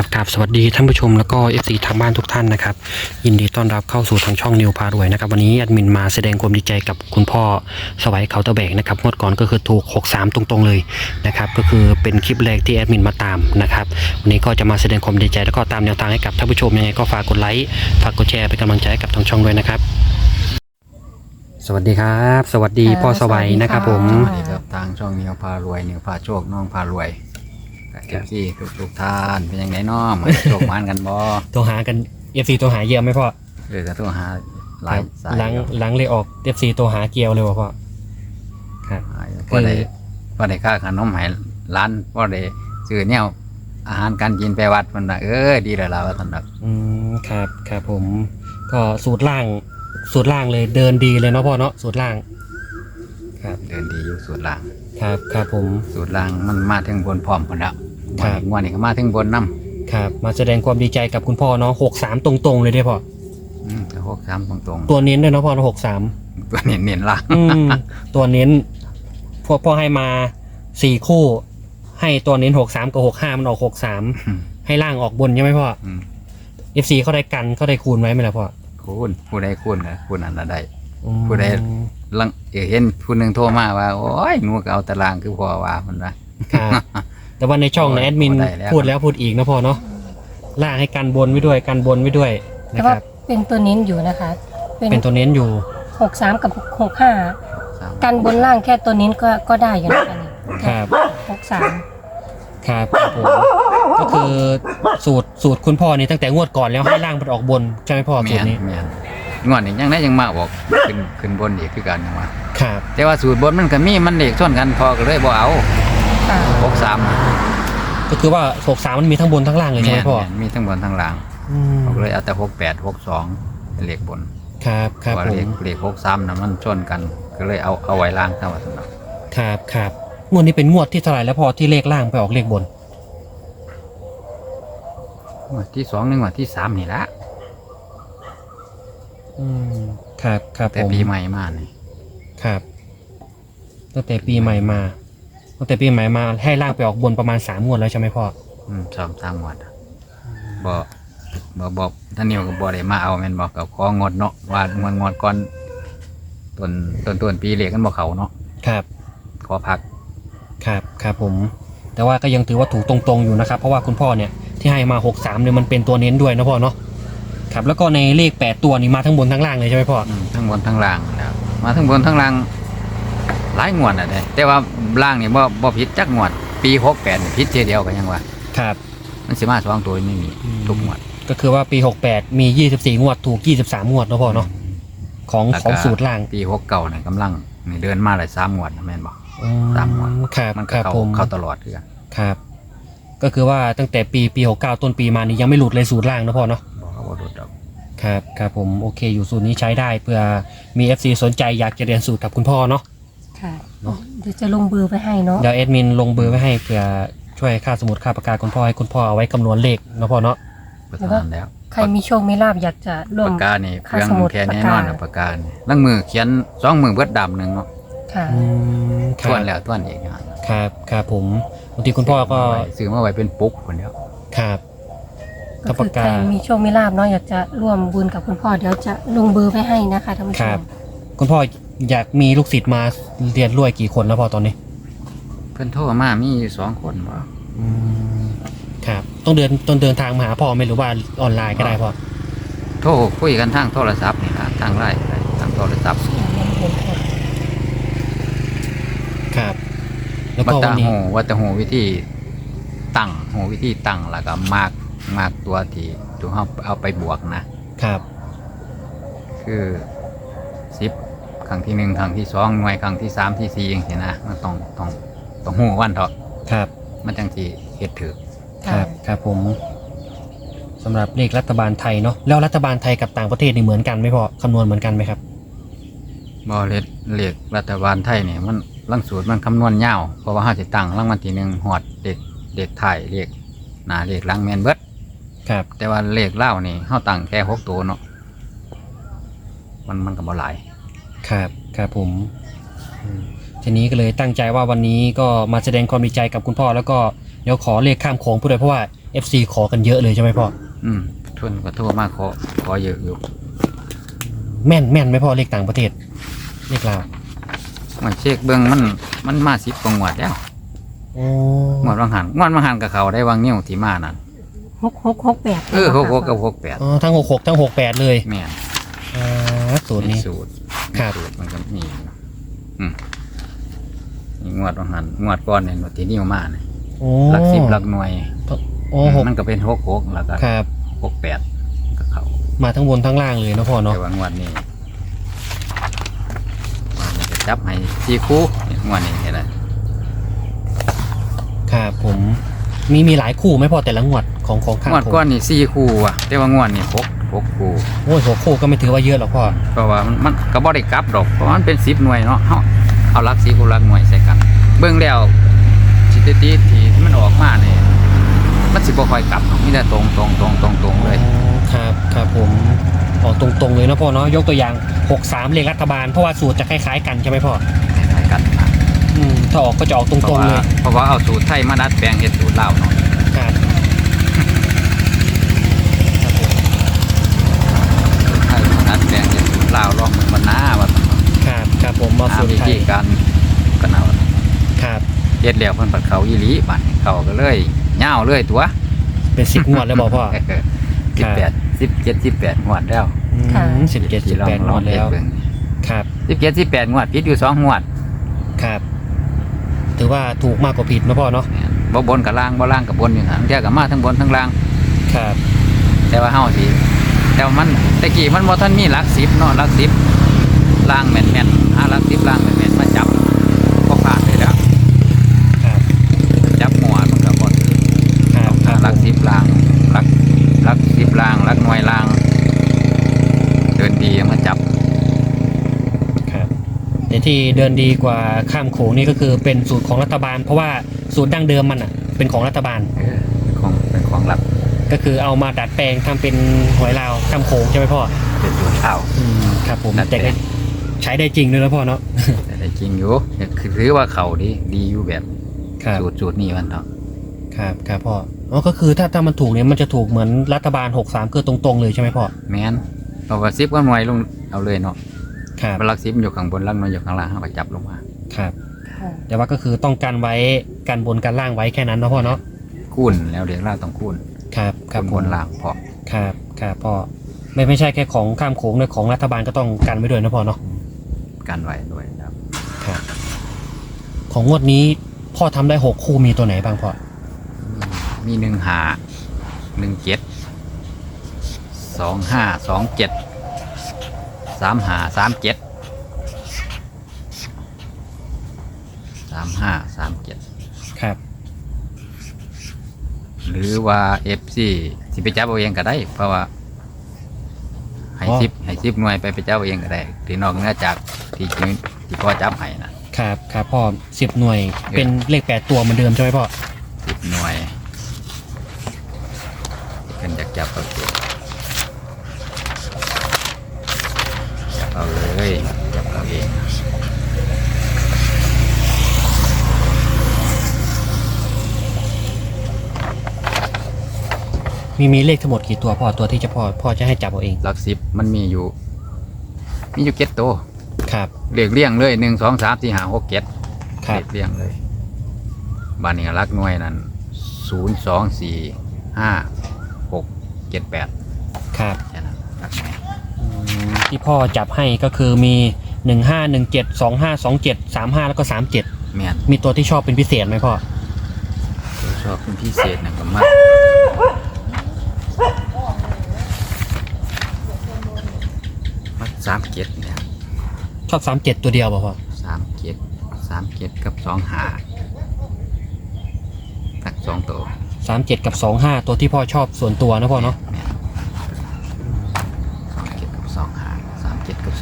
ครับกับสวัสดีท่านผู้ชมแล้วก็เอฟซีทางบ้านทุกท่านนะครับ ยินดีต้อนรับเข้าสู่ทางช่องนิวพารวยนะครับ วันนี้แอดมินมาแสดงความดีใจกับคุณพ่อสวัยเขาตะแบกนะครับงวดก่อนก็คือถูก 63 ตรงๆเลยนะครับ ก็คือเป็นคลิปแรกที่แอดมินมาตามนะครับ วันนี้ก็จะมาแสดงความดีใจแล้วก็ตามแนวทางให้กับท่านผู้ชมยังไงก็ฝากกดไลค์ฝากกดแชร์เป็นกำลังใจให้กับทางช่องด้วยนะครับ สวัสดีครับ สวัสดีพ่อสวัยนะครับผม สวัสดีครับทางช่องนิวพารวยนิวพาโชคน้องพารวย เอฟซีทุกทุกๆท่านเป็นยังไงน้องมาโชคมานกันบ่โทรหากัน FC โทรหาเยี่ยมไหมพ่อเออก็ต้องหาหลายสายหลังอยู่หลังเลยออก FC โทรหาเกียวเลยว่ะพ่อครับหาอยู่พอได้พอได้ค่าขนมให้ร้านพอได้ซื้อเนี่ยอาหารการกินไปวัดมันนะเออดีแล้วล่ะว่าท่านนักอืมครับครับผม ก็สูตรล่างสูตรล่างเลยเดินดีเลยเนาะพ่อเนาะสูตรล่าง ครับ เดินดีอยู่สูตรล่าง ครับครับผม สูตรล่างมันมาถึงบนพร้อมคนแล้วครับงวันนี้ก็มาถึงบนน้ครับ มาแสดงความดีใจกับคุณพ่อเนาะหกสามตรงๆเลยได้อพ่อำอืมแต่หกสามตรงตัวเน้นด้วยเนาะพ่อหกสามๆ ตัวเน้นๆล่างอืมตัวเน้น พวกพ่อให้มาสี่คู่ ให้ตัวเน้นหกสามกับหกห้ามันออกหกสามให้ล่างออกบนใช่ไหมพ่ออืม FC เขาได้กันเขาได้คูณไว้ไหมล่ะพ่อคุณผู้ใดคุณนะคุณอันนั้นได้ อืมผู้ใดลังเอ่อเห็นผู้หนึ่งโทรมาว่า โอ้ยหนูก็เอาตารางคือพ่อว่ามันว่าครับแต่ว่าในช่องโอ้นะยแอดมินพอได้แล้ว พูดแล้วพูดอีกนะพ่อเนาะล่างให้กันบนไว้ด้วยกันบนไว้ด้วยแต่นะคว่ารับ เป็นตัวเน้นอยู่นะคะ เป็นเป็นตัวเน้นอยู่หกสามกับหกห้าสามกันบนล่างแค่ตัวเน้นก็ก็ได้อยู่นะคะนี่ครับหกสามครับครับผมก็คือสูตรสูตรคุณพ่อนี่ตั้งแต่งวดก่อนแล้วให้ล่างมันออกบนใช่ไหมพ่อสูเมีตยรนนี้เมียน งวดนี้ยังได้ยังมาบอกขึ้นขึ้นบนอีกคือกันยังว่าครับ แต่ว่าสูตรบนมันก็มีมันเด็กส่วนกันพอก็เลยบ่เอาค่ะหกสามก็คือว่าหกสามมันมีทั้งบนทั้งล่างเลยใช่เมีไหยมนพ่อเมียนมีทั้งบนทั้งล่างอืมเขาก็เลยเอาแต่หกแปดหกสองเป็นเลขบนครับครับว่าผเลขมเลขหกสามนะมันชนกัน ก็เลยเอาเอาไว้ล่างเท่าไหร่สำหรับครับครับงวดนี้เป็นงวดที่เท่าไหร่แล้วพอที่เลขล่างไปออกเลขบน งวดที่สองหนึ่งงวดที่สามนี่ละ อืมครับครับแต่ผมปีใหม่มานี่ครับตั้งแต่ปีใหม่มาตั้งแต่ปีใหม่มาให้ล่างไปออกบนประมาณสามงวดแล้วใช่ไหมพ่ออืมสองสามงวดอะบ่บ่บอกท่านนิวก็บ่ได้มาเอาแม่นบอกกับของดเนาะว่างวดงวดก่อนต้นต้นต้นปีเลขกันบ่เขาเนาะครับขอพักครับครับผม แต่ว่าก็ยังถือว่าถูกตรงๆอยู่นะครับ เพราะว่าคุณพ่อเนี่ยที่ให้มาหกสามเนี่ยมันเป็นตัวเน้นด้วยนะพ่อเนาะ ครับแล้วก็ในเลขแปดตัวนี่มาทั้งบนทั้งล่างเลยใช่ไหมพ่ออืมทั้งบนทั้งล่างนะครับมาทั้งบนทั้งล่างหลายงวดอะเด้แต่ว่าล่างนี่บ่บ่ผิดจักงวด ปี68นี่ผิดเทียเดียวก็ยังว่า ครับ มันสิมาสองตัวนี่มีอืม ทุกงวด ก็คือว่าปีหกแปดมียี่สิบสี่งวดถูกยี่สิบสามงวดนะพ่อเนาะของแล้วขก็องสูตรล่างปี69นี่กำลังนี่เดินมาหลาย3งวดนะแม่นบ่อืสามงวด ครับมันคก็รับเข้าผมเข้าตลอดคือกันครับ ก็คือว่าตั้งแต่ปีปีหกเก้าต้นปีมานี่ยังไม่หลุดเลยสูตรล่างนะพ่อเนาะ บ่เขาบ่หลุดดอกครับครับผมโอเคอยู่สูตรนี้ใช้ได้เพื่อมี FC สนใจอยากจะเรียนสูตรกับคุณพ่อเนาะ ค่ะ เนอะ เดี๋ยวจะลงเบอร์ไปให้เนาะ เดี๋ยวแอดมินลงเบอร์ไว้ให้เพื่อช่วยค่าสมุดค่าปากกาคุณพ่อให้คุณพ่อเอาไว้คำนวณเลขนะพ่อเนาะก็เท่านั้นแล้วใครมีโชคมีลาบอยากจะร่วม ปากกานี่ค่าเครื่องสมุดแค่แน่ปากนกาอนอะปากกานี่ลังมือเขียนสองมือเบิดดำหนึงเนาะค่ะ อืมคทรัวบนแล้วทวนอีกอย่างครับครับผมบางทีคุณพ่อก็ซื้อมาไว้เป็นปุ๊กคนเดียวครับ ก็คือใครมีโชคมีลาบเนาะอยากจะร่วมบุญกับคุณพ่อเดี๋ยวจะลงเบอร์ไปให้นะคะท่านผู้ชครัมบ คุณพ่ออยากมีลูกศิษย์มาเรียนรวยกี่คนแล้วพ่อตอนนี้เพิ่นโทรมามีอยู่สองคนบ่อืมครับต้องเดินต้องเดินทางมาหาพ่อไหมหรือว่าออนไลน์ก็ได้พ่อโทรคุยกันทางโทรศัพท์นี่ล่ะทางไลน์ก็ได้ทางโทรศัพท์ครับ แล้ววัก็ตวันนี้หูวัตหูวิธีตั้งหูวิธีตั้งแล้วก็มาก มากตัวที่ถูกเอาเอาไปบวกนะ ครับ คือสิบครั้งที่หนึ่งครั้งที่สองหน่วยครั้งที่สามที่สี่อย่างนี้นะมันต้องต้องต้องหูวันเถอะครับ มันจังที่เฮ็ดถือครับครับผมสำหรับเลขรัฐบาลไทยเนาะแล้วรัฐบาลไทยกับต่างประเทศนี่เหมือนกันไหมพ่อคำนวณเหมือนกันไหมครับบ่เลขเลขรัฐบาลไทยเนี่ยมันลังสูตรมันคำนวณยาวเพราะว่าเฮาสิตั้งรางวัลที่หนึ่งหอดเด็กเด็กไทายเลขหน้าเลขหลังแม่นเบิด ครับแต่ว่าเลขเล่าวนี่เฮาตั้งแค่หกตัวเนาะมันมันก็บ่หลาย ครับครับผมอืมทีนี้ก็เลยตั้งใจว่าวันนี้ก็มาแสดงความดีใจกับคุณพ่อ แล้วก็เดี๋ยวขอเลขข้ามโขงผู้ใดเพราะว่า FC ขอกันเยอะเลยใช่ไหมพ่ออืมทุนก็โทั่วมากขอขอเยอะอยู่แม่นแม่นไหมพ่อเลขต่างประเทศเลขลาวมันเช็คเบิ่งมันมันมาสิบกว่างวดแล้วโอ้งวดบางหันงวดบางหันกับเขาได้วางนิ้วที่มานั่น หกหกหกแปดเออหกหกกับหกแปดอ๋อทั้งหกหกทั้งหกแปดเลยแม่นอ่าสูตรนี้ สูตรครับ สูตรมันก็มีอยู่อืมนี่งวดบางหันงวดก้อนเนี่ยงวดที่นิ้วมาเนี่ยโอ้หลักสิบหลักหน่วยโอ้หกมันก็เป็นหกหกแล้วก็ครับ หกแปดก็เขามาทั้งบนทั้งล่างเลยเนาะพ่อเนาะแต่ว่างวดนี้มันจะจับให้สี่คู่เนี่ยงวดนี้เห็นไหมครับผม มีมีหลายคู่ไหมพ่อแต่ละงวดของของข้างงวดผมก้อนนี่สี่คู่อะแต่ว่างวดนี่หกหกคู่ โอ้ยหกคู่ก็ไม่ถือว่าเยอะหรอกพ่อเพราะว่ามันมันก็บ่ได้กลับดอกเพราะว่ามันเป็นสิบหน่วยเนาะเฮาเอาหลักสิบกับหลักหน่วยใส่กัน เบิ่งแล้วสถิติที่มันออกมาเนี่ยมันสิบ่ค่อยกลับมีแต่ตรงตรงตรงตรงตรงเลยอ๋อครับครับผมออกตรงๆเลยนะพ่อเนาะยกตัวอย่างหกสามเลขรัฐบาลเพราะว่าสูตรจะคล้ายๆกันใช่ไหมพ่อ คล้ายๆกันนะอืม ถ้าออกก็จะออกตเพรราะงๆว่าเลย เพราะว่าเอาสูตรไทยมาดัดแปลงเฮ็ดสูตรลาวเนาะครับครับผมสูตรไทยมาดัดแปลงเฮ็ดสูตรลาวลองมันมาหน้าว่าซั่นเนาะครับครับผมมาหาสูตรวิไทธียการกันเอาครับเฮ็ดแล้วเพิ่นปัดเขาอีหลีบัดนี้เขาก็เลยยาวเลยตัว เป็นสิบงวดแล้วบอกพ่อสิบแปดสิบเจ็ดสิบแปดงวดแล้วสิบเจ็ดสิบแปดงวดแล้ว ครับสิบเจ็ดสิบแปดงวดพิษอยู่สองงวด ครับ ถือว่าถูกมากกว่าผิดนะพ่อเนาะบ่บนกับล่างบ่ล่างกับบนอยู่ทั้งเที่ยกับมาทั้งบนทั้งล่าง ครับแต่ว่าเฮาสิแต่ว่ามันตะกี้มันบ่ทันมีหลักสิบเนาะหลักสิบล่างแม่นแม่นๆหาหลักสิบล่างแม่นแม่นๆมาจับก็ผ่านเลยแล้ว ครับ จับหัวมันก็บ่ถือ ครับครับ หลักสิบล่างหลักหลักสิบล่างหลักหน่วยล่าง เดินดีมาจับ ครับแต่ ที่เดินดีกว่าข้ามโขงนี่ก็คือเป็นสูตรของรัฐบาล เพราะว่าสูตรดั้งเดิมมันอะเป็นของรัฐบาลเออเป็นของเป็นของหลักก็คือเอามาดัดแปลงทำเป็นหวยลาวข้ามโขงใช่ไหมพ่อเป็นสูตรข้าวอืมครับผมดัดแปลแต่งก็ใช้ได้จริงด้วยนะพ่อเนาะแต่ได้จริงอยู่คือถือว่าเขาดีดีอยู่แบบครับสูตรสูตรนี้มันเนาะครับครับพ่ออ๋อก็คือถ้าถ้ามันถูกเนี่ยมันจะถูกเหมือนรัฐบาลหกสามคือตรงๆเลยใช่ไหมพ่อแม่นเพราะว่าซิปก็หน่วยลงเอาเลยเนาะ ครับมันลักซิปอยู่ข้างบนลักหน่วยอยู่ข้างล่างเขาก็จับลงมาครับแต่ว่าก็คือต้องการไว้การบนการล่างไว้แค่นั้นเนาะพ่อเนาะคูณแล้วเรียกล่างต้องคูณครับครับบนล่างพอครับครับพ่อไม่ไม่ใช่แค่ของข้ามโขงด้วยของรัฐบาลก็ต้องกันไว้ด้วยนะพ่อเนาะกันไว้ด้วยครับครับของงวดนี้พ่อทำได้หกคู่มีตัวไหนบ้างพ่อมีหนึ่งหาหนึ่งเจ็ดสองห้าสองเจ็ด สามหาสามเจ็ดสามห้าสามเจ็ดครับ หรือว่าเอฟซีสิไปจับเอาเองก็ได้ เพราะว่าให้อ๋อ ซิปให้ซิปหน่วยไปไปจับเอาเองก็ได้ที่นอกเหนือจากที่จริงที่พ่อจับให้นะครับครับพ่อสิบหน่วยเป็นเลขแปดตัวเหมือนเดิมใช่ไหมพ่อซิปหน่วยที่เป็นอยากจับเอาเองจับ เอาเลยจับเอาเองมีมีเลขทั้งหมดกี่ตัวพ่อตัวที่จะพ่อพ่อจะให้จับเอาเองหลักสิบมันมีอยู่ มีอยู่เก็ดตัวครับเรียกเรียงเลยหนึ่งสองสามสี่ห้าหกเจ็ดครับ เรียงเลยบ้านนี้รักหน่วยนั้นศูนย์สองสี่ห้าหกเจ็ดแปดครับแค่นั้นรักหน่วยอืม ที่พ่อจับให้ก็คือมีหนึ่งห้าหนึ่งเจ็ดสองห้าสองเจ็ดสามห้าแล้วก็สามเจ็ดแม่นมีตัวที่ชอบเป็นพิเศษไหมพ่อตัวชอบเป็นพิเศษนะก็มากมักสามเจ็ดเนี่ยชอบสามเจ็ดตัวเดียวป่ะพ่อสามเจ็ดสามเจ็ดกับสองหาตักสองตัวสามเจ็ดกับสองห้าตัวที่พ่อชอบส่วนตัวนะพ่อเนาะ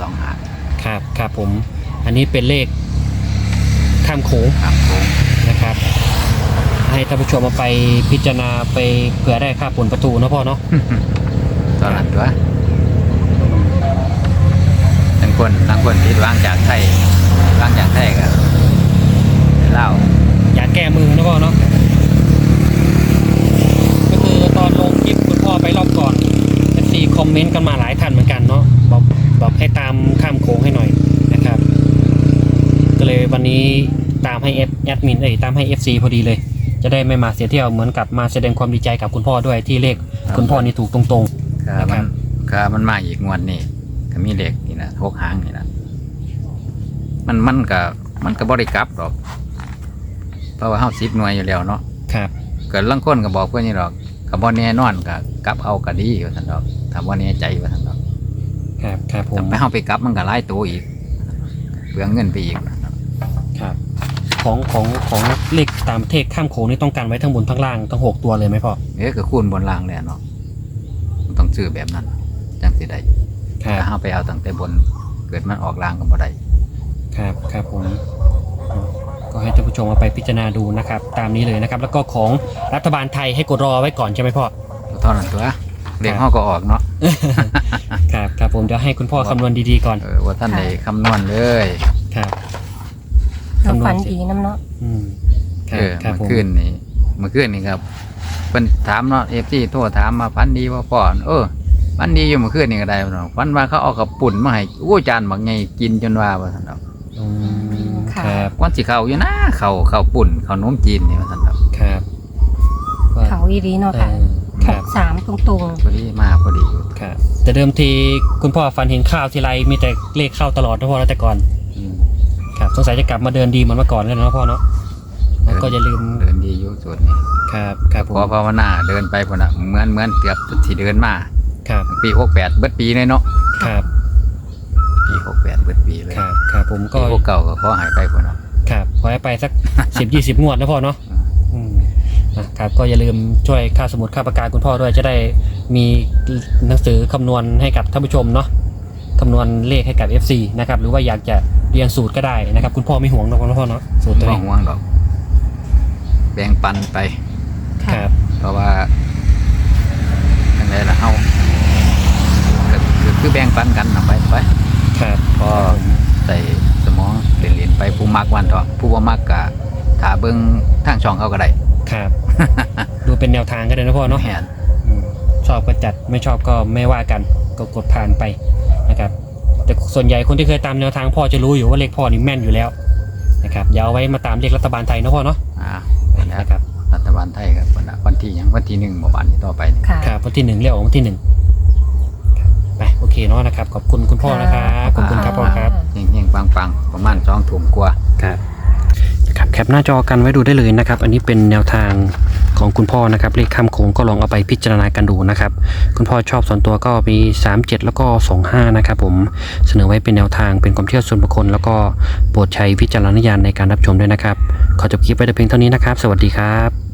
สองหางครับครับผม อันนี้เป็นเลขข้ามโขงครับผมนะครับ ให้ท่านผู้ชมมาไปพิจารณาไปเผื่อได้ค่าผลประตูนะพ่อเนาะตอนนั้วยตัวางคนบางคนที่วางจากไทยวางจากไทยก็เล่าอยากแก้มือนะพ่อเนาะก็คือตอนลงคลิปคุณพ่อไปรอบก่อนเอฟซีคอมเมนต์กันมาหลายท่านเหมือนกันเนาะ บอกบอกให้ตามข้ามโค้งให้หน่อยนะครับ ก็เลยวันนี้ตามให้เอฟแอดมินเอ้ยตามให้ FC พอดีเลย จะได้ไม่มาเสียเที่ยวเหมือนกับมาแสดงความดีใจกับคุณพ่อด้วยที่เลขคุณพ่อนี่ถูกตรงก็นะคมัรันบก็มันมาอีกงวดนี่ก็มีเลขนี่นะหกหางนี่นะมันมันก็มันก็บ่ได้กลับหรอก เพราะว่าเฮาสิบหน่วยอยู่แล้วเนาะๆ ครับ เกิดลังคนก็บอกเพื่อนนี่หรอกก็บ่แน่นอนก็กลับเอาก็ดีว่าซั่นดอกถ้าบ่แน่ใจว่าซั่นดอก ครับครับผมถ้าไปเฮาไปกลับมันก็หลายตัวอีกเปลืองเงินไปอีกครับ ของของของเลขตามประเทศข้ามโค้งนี่ต้องการไว้ทั้งบนทั้งล่างทั้งหกตัวเลยไหมพ่อเอ้ยก็คูณบนล่างเลยเนาะมันต้องซื้อแบบนั้นจังสิได้ครับถ้าเฮาไปเอาตั้งแต่บนเกิดมันออกล่างก็บ่ได้ครับครับผมก็ให้ท่านผู้ชมเอาไปพิจารณาดูนะครับ ตามนี้เลยนะครับ แล้วก็ของรัฐบาลไทยให้กดรอไว้ก่อนใช่ไหมพ่อเท่านั้นตัว เรียกเฮาก็ออกเนาะครับครับผมเดี๋ยวให้คุณพ่อคำนวณดีๆก่อนเออว่าท่านได้คำนวณเลยครับเราคำนวณฝันสิดีน้ำเนาะอืมครัเอบอครับผมเมื่อคืนนี่เมื่อคืนนี่ครับเพิ่นถามเนาะ FC โทรถามมาฝันดีว่าพ่อเออฝันดีอยู่เมื่อคืนนี่ก็ได้เนาะฝันว่าเขาเอากับปุ่นมาให้อู้จานบักใหญ่กินจนว่าว่าซั่นดอกอืมครับวันสิเข้าอยู่นะเข้าเข้าปุ่นเข้านมจีนนี่ว่าซั่นดอกครับก็เขาอีรีเนาะเอค่ะอหครับก สามตรงพอดีมาพอดีครับแต่เดิมทีคุณพ่อฟันเห็นข้าวทีไรมีแต่เลขเข้าตลอดนะพ่อแล้วแต่ก่อนอืมครับสงสัยจะกลับมาเดินดีเหมือนเมื่อก่อนแล้วนะพ่อเนาะแล้วก็อย่าลืมเดินดีอยู่ส่วนนี้ครับครับผขอมภาวนาเดินไปพุ่นน่ะเหมือนเหมือนเกือบสิเดินมา ครับปี68เบิดปีเลยเนาะครับปี68เบิดปีเลยครับครับผมก็ปีเก่าก็ขอหายไปพุ่นน่ะครับขอให้ไปสัก สิบยี่สิบงวดนะพ่อเนาะอืม นะครับก็อย่าลืมช่วยค่าสมุดค่าประกาคุณพ่อด้วยจะได้มีหนังสือคำนวณให้กับท่านผู้ชมเนาะคำนวณเลขให้กับ FC นะครับหรือว่าอยากจะเรียนสูตรก็ได้นะครับ คุณพ่อไม่ห่วงนะพ่อเนาะสูตรตัวไม่นี้ห่วงดอกแบ่งปันไปๆคค่ะรับ เพราะว่าจังไดล่ะเฮาก็คือคือแบ่งปันกันนะไปไปครับ พอใส่สมองเรียนๆไปผู้มักวันเถอะผู้ว่ามักก็ถ้าเบิ่งทางช่องเขาก็ได้ ครับ ดูเป็นแนวทางก็ได้นะพ่อเนาะแม่นอืมชอบก็จัดไม่ชอบก็ไม่ว่ากันก็กดผ่านไปนะครับ แต่ส่วนใหญ่คนที่เคยตามแนวทางพ่อจะรู้อยู่ว่าเลขพ่อนี่แม่นอยู่แล้วนะครับอย่าเอาไว้มาตามเลขรัฐบาลไทยนะพ่อเนาะอ่าไปแล้วนะครับรัฐบาลไทยครับวันน่ะวันที่หยังวันที่หนึ่งเมื่อวานนี้ต่อไปนี่ ค่ะ ครับวันที่หนึ่งเรียกออกวันที่หนึ่งครับไปโอเคเนาะนะครับขอบคุณคุณพ่อนะครับขอบคุณครับพ่อครับ เฮงๆปังๆ ประมาณสองถุงกว่า ครับ ครับแคปหน้าจอกันไว้ดูได้เลยนะครับ อันนี้เป็นแนวทางของคุณพ่อนะครับ เลขข้ามโค้งก็ลองเอาไปพิจารณากันดูนะครับ คุณพ่อชอบส่วนตัวก็มี 37 แล้วก็ 25 นะครับผม เสนอไว้เป็นแนวทางเป็นความเชื่อส่วนบุคคล แล้วก็โปรดใช้วิจารณญาณในการรับชมด้วยนะครับ ขอจบคลิปไว้แต่เพียงเท่านี้นะครับ สวัสดีครับ